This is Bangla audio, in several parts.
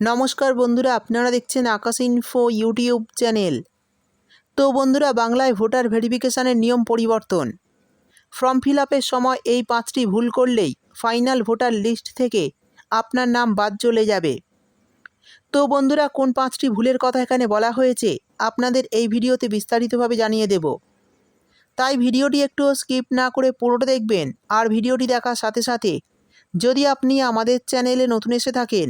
নমস্কার বন্ধুরা, আপনারা দেখছেন আকাশ ইনফো ইউটিউব চ্যানেল তো বন্ধুরা, বাংলায় ভোটার ভেরিফিকেশানের নিয়ম পরিবর্তন। ফর্ম ফিল আপের সময় এই পাঁচটি ভুল করলেই ফাইনাল ভোটার লিস্ট থেকে আপনার নাম বাদ চলে যাবে। তো বন্ধুরা, কোন পাঁচটি ভুলের কথা এখানে বলা হয়েছে, আপনাদের এই ভিডিওতে বিস্তারিতভাবে জানিয়ে দেব। তাই ভিডিওটি একটু স্কিপ না করে পুরোটা দেখবেন, আর ভিডিওটি দেখার সাথে সাথে যদি আপনি আমাদের চ্যানেলে নতুন এসে থাকেন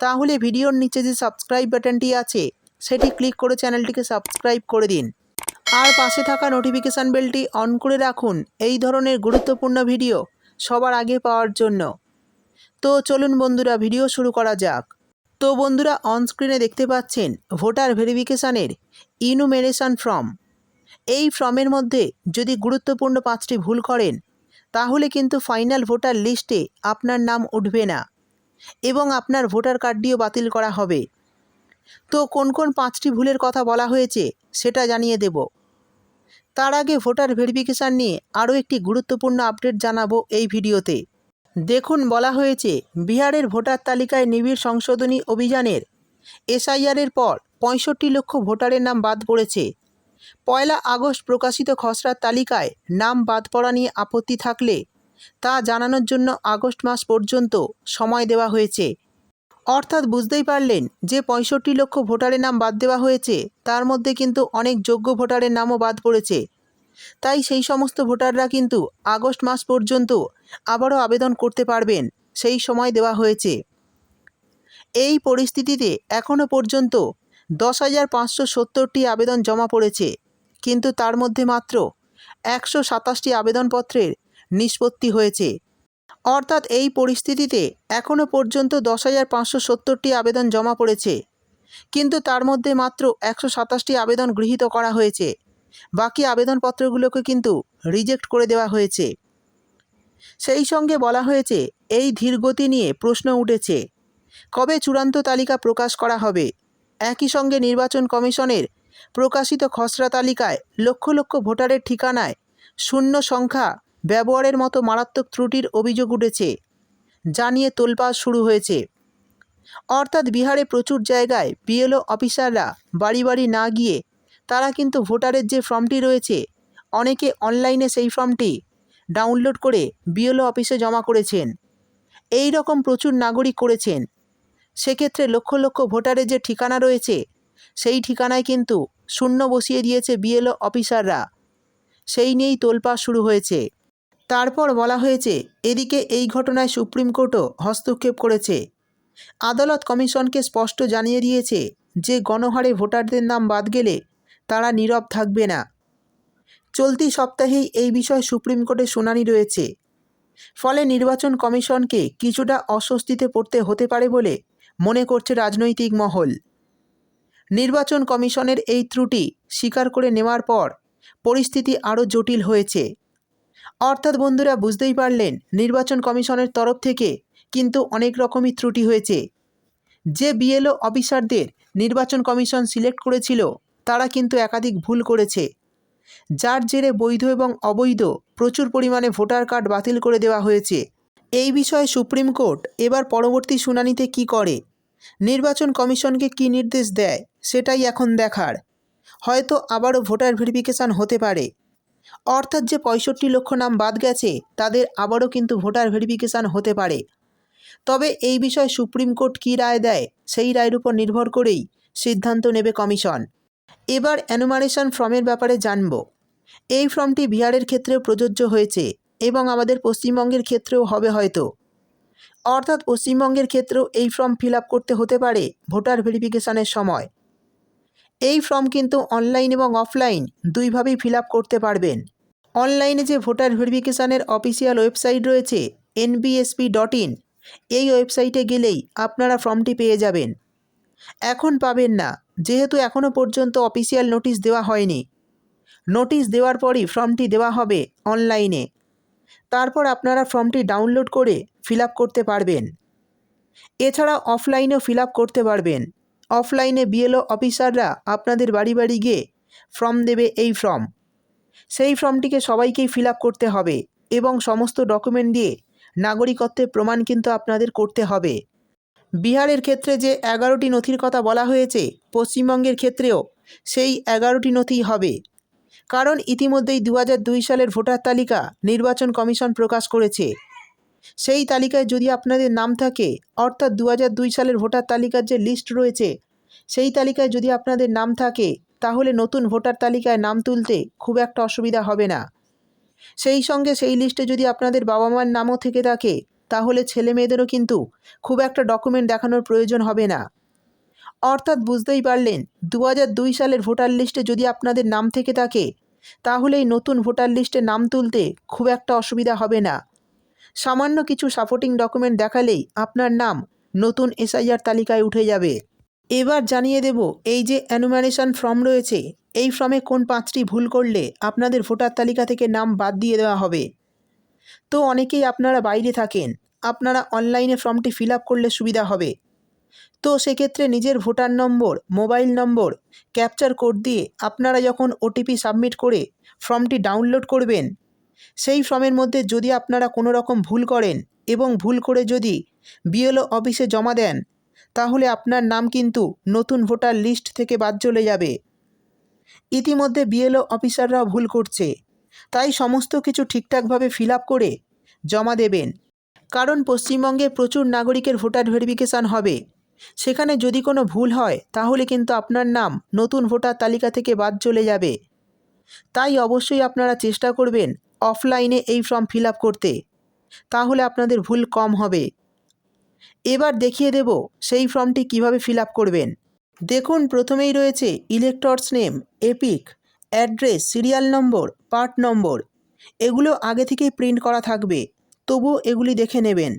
তাহলে ভিডিওর নিচে যে সাবস্ক্রাইব বাটনটি আছে, সেটি ক্লিক করে চ্যানেলটিকে সাবস্ক্রাইব করে দিন। আর পাশে থাকা নোটিফিকেশান বেলটি অন করে রাখুন এই ধরনের গুরুত্বপূর্ণ ভিডিও সবার আগে পাওয়ার জন্য। তো চলুন বন্ধুরা ভিডিও শুরু করা যাক। তো বন্ধুরা অনস্ক্রিনে দেখতে পাচ্ছেন ভোটার ভেরিফিকেশানের ইনুমেরেশন ফর্ম এই ফর্মের মধ্যে যদি গুরুত্বপূর্ণ পাঁচটি ভুল করেন, তাহলে কিন্তু ফাইনাল ভোটার লিস্টে আপনার নাম উঠবে না। এবং আপনার ভোটার কার্ডটিও বাতিল করা হবে। তো কোন কোন পাঁচটি ভুলের কথা বলা হয়েছে সেটা জানিয়ে দেব। তার আগে ভোটার ভেরিফিকেশান নিয়ে আরও একটি গুরুত্বপূর্ণ আপডেট জানাব এই ভিডিওতে। দেখুন, বলা হয়েছে, বিহারের ভোটার তালিকায় নিবিড় সংশোধনী অভিযানের এসআইআরের পর পঁয়ষট্টি লক্ষ ভোটারের নাম বাদ পড়েছে। পয়লা আগস্ট প্রকাশিত খসড়ার তালিকায় নাম বাদ পড়া নিয়ে আপত্তি থাকলে তা জানানোর জন্য আগস্ট মাস পর্যন্ত সময় দেওয়া হয়েছে। অর্থাৎ বুঝতেই পারলেন যে পঁয়ষট্টি লক্ষ ভোটারের নাম বাদ দেওয়া হয়েছে, তার মধ্যে কিন্তু অনেক যোগ্য ভোটারের নামও বাদ পড়েছে। তাই সেই সমস্ত ভোটাররা কিন্তু আগস্ট মাস পর্যন্ত আবারও আবেদন করতে পারবেন, সেই সময় দেওয়া হয়েছে। এই পরিস্থিতিতে এখনও পর্যন্ত দশ হাজার পাঁচশো সত্তরটি আবেদন জমা পড়েছে, কিন্তু তার মধ্যে মাত্র একশো সাতাশটি আবেদনপত্রের নিষ্পত্তি হয়েছে। অর্থাৎ এই পরিস্থিতিতে এখনও পর্যন্ত দশ হাজার পাঁচশো সত্তরটি আবেদন জমা পড়েছে। কিন্তু তার মধ্যে মাত্র একশো সাতাশটি আবেদন গৃহীত করা হয়েছে। বাকি আবেদনপত্রগুলোকে কিন্তু রিজেক্ট করে দেওয়া হয়েছে। সেই সঙ্গে বলা হয়েছে, এই ধীরগতি নিয়ে প্রশ্ন উঠেছে, কবে চূড়ান্ত তালিকা প্রকাশ করা হবে? একই সঙ্গে নির্বাচন কমিশনের প্রকাশিত খসড়া তালিকায় লক্ষ লক্ষ ভোটারের ঠিকানায় শূন্য সংখ্যা ব্যবহারের মতো মারাত্মক ত্রুটির অভিযোগ উঠেছে, যা নিয়ে তোলপাড় শুরু হয়েছে। অর্থাৎ বিহারে প্রচুর জায়গায় বিএলও অফিসাররা বাড়ি বাড়ি না গিয়ে তারা কিন্তু ভোটারের যে ফর্মটি রয়েছে, অনেকে অনলাইনে সেই ফর্মটি ডাউনলোড করে বিএলও অফিসে জমা করেছেন। এই রকম প্রচুর নাগরিক করেছেন। সেক্ষেত্রে লক্ষ লক্ষ ভোটারের যে ঠিকানা রয়েছে, সেই ঠিকানায় কিন্তু শূন্য বসিয়ে দিয়েছে বিএলও অফিসাররা। সেই নিয়েই তোলপাড় শুরু হয়েছে। তারপর বলা হয়েছে, এদিকে এই ঘটনায় সুপ্রিম কোর্টও হস্তক্ষেপ করেছে। আদালত কমিশনকে স্পষ্ট জানিয়ে দিয়েছে যে, গণহারে ভোটারদের নাম বাদ গেলে তারা নীরব থাকবে না। চলতি সপ্তাহেই এই বিষয়ে সুপ্রিম কোর্টে শুনানি রয়েছে। ফলে নির্বাচন কমিশনকে কিছুটা অস্বস্তিতে পড়তে হতে পারে বলে মনে করছে রাজনৈতিক মহল। নির্বাচন কমিশনের এই ত্রুটি স্বীকার করে নেওয়ার পর পরিস্থিতি আরও জটিল হয়েছে। অর্থাৎ বন্ধুরা বুঝতেই পারলেন, নির্বাচন কমিশনের তরফ থেকে কিন্তু অনেক রকমই ত্রুটি হয়েছে। যে বিএলও অফিসারদের নির্বাচন কমিশন সিলেক্ট করেছিল, তারা কিন্তু একাধিক ভুল করেছে। যার জেরে বৈধ এবং অবৈধ প্রচুর পরিমাণে ভোটার কার্ড বাতিল করে দেওয়া হয়েছে। এই বিষয়ে সুপ্রিম কোর্ট এবার পরবর্তী শুনানিতে কি করে? নির্বাচন কমিশনকে কি নির্দেশ দেয়, সেটাই এখন দেখার। হয়তো আবারও ভোটার ভেরিফিকেশান হতে পারে। অর্থাৎ যে পঁয়ষট্টি লক্ষ নাম বাদ গেছে, তাদের আবারও কিন্তু ভোটার ভেরিফিকেশান হতে পারে। তবে এই বিষয়ে সুপ্রিম কোর্ট কী রায় দেয়, সেই রায়ের উপর নির্ভর করেই সিদ্ধান্ত নেবে কমিশন। এবার অ্যানুমারেশন ফর্মের ব্যাপারে জানব। এই ফর্মটি বিহারের ক্ষেত্রেও প্রযোজ্য হয়েছে এবং আমাদের পশ্চিমবঙ্গের ক্ষেত্রেও হবে হয়তো। অর্থাৎ পশ্চিমবঙ্গের ক্ষেত্রেও এই ফর্ম ফিল করতে হতে পারে ভোটার ভেরিফিকেশানের সময়। এই ফর্ম কিন্তু অনলাইন এবং অফলাইন দুইভাবেই ফিল করতে পারবেন। অনলাইনে যে ভোটার ভেরিফিকেশানের অফিসিয়াল ওয়েবসাইট রয়েছে এনবিএসপি ডট ইন এই ওয়েবসাইটে গেলেই আপনারা ফর্মটি পেয়ে যাবেন। এখন পাবেন না, যেহেতু এখনও পর্যন্ত অফিসিয়াল নোটিশ দেওয়া হয়নি। নোটিশ দেওয়ার পরই ফর্মটি দেওয়া হবে অনলাইনে। তারপর আপনারা ফর্মটি ডাউনলোড করে ফিল করতে পারবেন। এছাড়া অফলাইনেও ফিল করতে পারবেন। অফলাইনে বিএলও অফিসাররা আপনাদের বাড়ি বাড়ি গিয়ে ফর্ম দেবে এই ফর্ম। সেই ফর্মটিকে সবাইকেই ফিল করতে হবে এবং সমস্ত ডকুমেন্ট দিয়ে নাগরিকত্বের প্রমাণ কিন্তু আপনাদের করতে হবে। বিহারের ক্ষেত্রে যে এগারোটি নথির কথা বলা হয়েছে, পশ্চিমবঙ্গের ক্ষেত্রেও সেই এগারোটি নথি হবে। কারণ ইতিমধ্যেই দু সালের ভোটার তালিকা নির্বাচন কমিশন প্রকাশ করেছে। সেই তালিকায় যদি আপনাদের নাম থাকে, অর্থাৎ দু দুই সালের ভোটার তালিকার যে লিস্ট রয়েছে, সেই তালিকায় যদি আপনাদের নাম থাকে, তাহলে নতুন ভোটার তালিকায় নাম তুলতে খুব একটা অসুবিধা হবে না। সেই সঙ্গে সেই লিস্টে যদি আপনাদের বাবা মার নামও থেকে থাকে, তাহলে ছেলে মেয়েদেরও কিন্তু খুব একটা ডকুমেন্ট দেখানোর প্রয়োজন হবে না। অর্থাৎ বুঝতেই পারলেন দু দুই সালের ভোটার লিস্টে যদি আপনাদের নাম থেকে থাকে, তাহলে এই নতুন ভোটার লিস্টে নাম তুলতে খুব একটা অসুবিধা হবে না। সামান্য কিছু সাপোর্টিং ডকুমেন্ট দেখালেই আপনার নাম নতুন এসআইআর তালিকায় উঠে যাবে। এবার জানিয়ে দেব, এই যে অ্যানুমারেশন ফর্ম রয়েছে, এই ফর্মে কোন পাঁচটি ভুল করলে আপনাদের ভোটার তালিকা থেকে নাম বাদ দিয়ে দেওয়া হবে। তো অনেকেই আপনারা বাইরে থাকেন, আপনারা অনলাইনে ফর্মটি ফিল করলে সুবিধা হবে। তো সেক্ষেত্রে নিজের voter number mobile number captcha code দিয়ে আপনারা যখন ওটিপি সাবমিট করে ফর্মটি ডাউনলোড করবেন সেই ফর্মের মধ্যে যদি আপনারা কোনো রকম ভুল করেন এবং ভুল করে যদি বিএলও অফিসে জমা দেন, তাহলে আপনার নাম কিন্তু নতুন ভোটার লিস্ট থেকে বাদ চলে যাবে। ইতিমধ্যে বিএলও অফিসাররাও ভুল করছে। তাই সমস্ত কিছু ঠিকঠাকভাবে ফিল করে জমা দেবেন। কারণ পশ্চিমবঙ্গে প্রচুর নাগরিকের ভোটার ভেরিফিকেশান হবে। সেখানে যদি কোনো ভুল হয়, তাহলে কিন্তু আপনার নাম নতুন ভোটার তালিকা থেকে বাদ চলে যাবে। তাই অবশ্যই আপনারা চেষ্টা করবেন অফলাইনে এই ফর্ম ফিল করতে, তাহলে আপনাদের ভুল কম হবে। এবার দেখিয়ে দেব সেই ফর্মটি কীভাবে ফিল করবেন। দেখুন, প্রথমেই রয়েছে electors name EPIC address serial number part number এগুলো আগে থেকেই প্রিন্ট করা থাকবে, তবুও এগুলি দেখে নেবেন।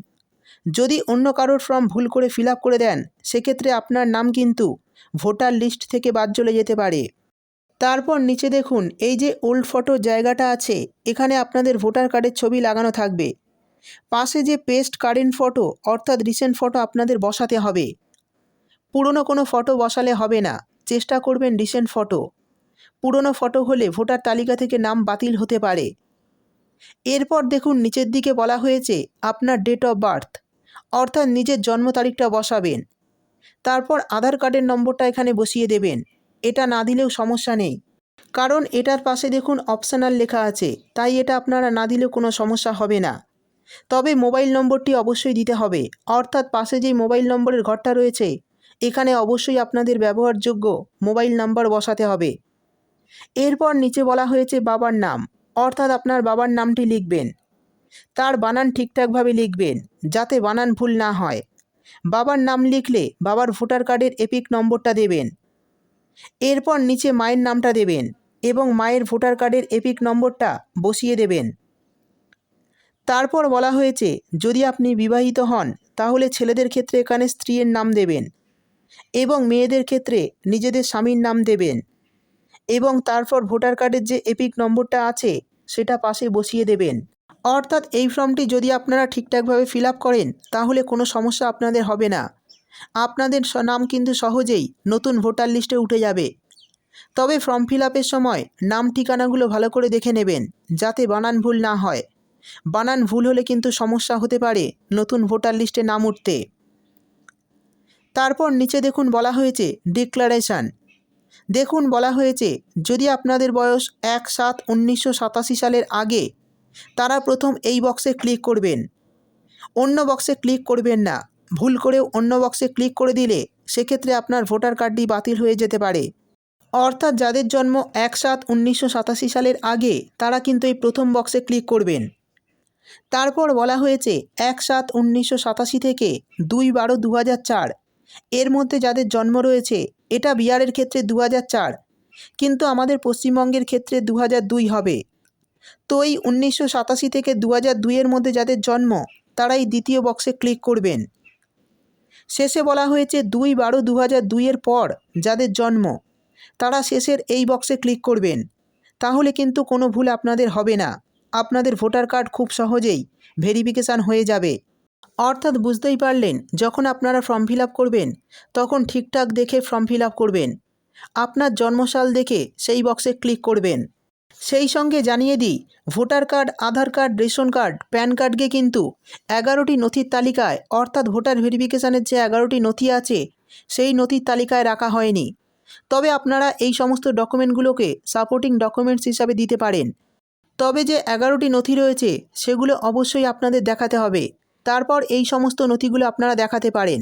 যদি অন্য কারোর ফর্ম ভুল করে ফিল করে দেন, সেক্ষেত্রে আপনার নাম কিন্তু ভোটার লিস্ট থেকে বাদ চলে যেতে পারে। তারপর নিচে দেখুন, এই যে ওল্ড ফটো জায়গাটা আছে, এখানে আপনাদের ভোটার কার্ডের ছবি লাগানো থাকবে। পাশে যে পেস্ট কারেন্ট ফটো, অর্থাৎ রিসেন্ট ফটো আপনাদের বসাতে হবে। পুরনো কোনো ফটো বসালে হবে না, চেষ্টা করবেন রিসেন্ট ফটো। পুরনো ফটো হলে ভোটার তালিকা থেকে নাম বাতিল হতে পারে। এরপর দেখুন, নিচের দিকে বলা হয়েছে, আপনার ডেট অফ বার্থ, অর্থাৎ নিজের জন্ম তারিখটা বসাবেন। তারপর আধার কার্ডের নম্বরটা এখানে বসিয়ে দেবেন। এটা না দিলেও সমস্যা নেই। কারণ এটার পাশে দেখুন অপশনাল লেখা আছে, তাই এটা আপনারা না দিলেও কোনো সমস্যা হবে না। তবে মোবাইল নম্বরটি অবশ্যই দিতে হবে, অর্থাৎ পাশে যেই মোবাইল নম্বরের ঘরটা রয়েছে, এখানে অবশ্যই আপনাদের ব্যবহারযোগ্য মোবাইল নাম্বার বসাতে হবে। এরপর নিচে বলা হয়েছে বাবার নাম, অর্থাৎ আপনার বাবার নামটি লিখবেন। তার বানান ঠিকঠাকভাবে লিখবেন, যাতে বানান ভুল না হয়। বাবার নাম লিখলে বাবার ভোটার কার্ডের এপিক নম্বরটা দেবেন। এরপর নিচে মায়ের নামটা দেবেন এবং মায়ের ভোটার কার্ডের এপিক নম্বরটা বসিয়ে দেবেন। তারপর বলা হয়েছে, যদি আপনি বিবাহিত হন, তাহলে ছেলেদের ক্ষেত্রে এখানে স্ত্রীর নাম দেবেন এবং মেয়েদের ক্ষেত্রে নিজেদের স্বামীর নাম দেবেন এবং তারপর ভোটার কার্ডের যে এপিক নম্বরটা আছে, সেটা পাশে বসিয়ে দেবেন। অর্থাৎ এই ফর্মটি যদি আপনারা ঠিকঠাকভাবে ফিল করেন, তাহলে কোনো সমস্যা আপনাদের হবে না। আপনাদের নাম কিন্তু সহজেই নতুন ভোটার লিস্টে উঠে যাবে। তবে ফর্ম ফিল আপের সময় নাম ঠিকানাগুলো ভালো করে দেখে নেবেন, যাতে বানান ভুল না হয়। বানান ভুল হলে কিন্তু সমস্যা হতে পারে নতুন ভোটার লিস্টে নাম উঠতে। তারপর নিচে দেখুন বলা হয়েছে ডিক্লারেশান। দেখুন বলা হয়েছে, যদি আপনাদের বয়স এক সাত উনিশশো সালের আগে, তারা প্রথম এই বক্সে ক্লিক করবেন। অন্য বক্সে ক্লিক করবেন না। ভুল করেও অন্য বক্সে ক্লিক করে দিলে সেক্ষেত্রে আপনার ভোটার কার্ডটি বাতিল হয়ে যেতে পারে। অর্থাৎ যাদের জন্ম এক সাত উনিশশো সাতাশি সালের আগে, তারা কিন্তু এই প্রথম বক্সে ক্লিক করবেন। তারপর বলা হয়েছে এক সাত উনিশশো সাতাশি থেকে দুই বারো দু চার। এর মধ্যে যাদের জন্ম রয়েছে, এটা বিহারের ক্ষেত্রে দু চার, কিন্তু আমাদের পশ্চিমবঙ্গের ক্ষেত্রে দু হাজার দুই হবে। তো এই উনিশশো সাতাশি থেকে দু হাজার দুইয়ের মধ্যে যাদের জন্ম, তারা এই দ্বিতীয় বক্সে ক্লিক করবেন। শেষে বলা হয়েছে দুই বারো দু হাজার দুইয়ের পর যাদের জন্ম। তারা শেষের এই বক্সে ক্লিক করবেন। তাহলে কিন্তু কোনো ভুল আপনাদের হবে না। আপনাদের ভোটার কার্ড খুব সহজেই ভেরিফিকেশান হয়ে যাবে। অর্থাৎ বুঝতেই পারলেন, যখন আপনারা ফর্ম ফিল করবেন, তখন ঠিকঠাক দেখে ফর্ম ফিল করবেন। আপনার জন্মসাল দেখে সেই বক্সে ক্লিক করবেন। সেই সঙ্গে জানিয়ে দিই, voter card, Aadhaar card, ration card, PAN কার্ডকে কিন্তু এগারোটি নথির তালিকায়, অর্থাৎ ভোটার ভেরিফিকেশানের যে এগারোটি নথি আছে, সেই নথির তালিকায় রাখা হয়নি। তবে আপনারা এই সমস্ত ডকুমেন্টগুলোকে সাপোর্টিং ডকুমেন্টস হিসাবে দিতে পারেন। তবে যে এগারোটি নথি রয়েছে, সেগুলো অবশ্যই আপনাদের দেখাতে হবে। তারপর এই সমস্ত নথিগুলো আপনারা দেখাতে পারেন।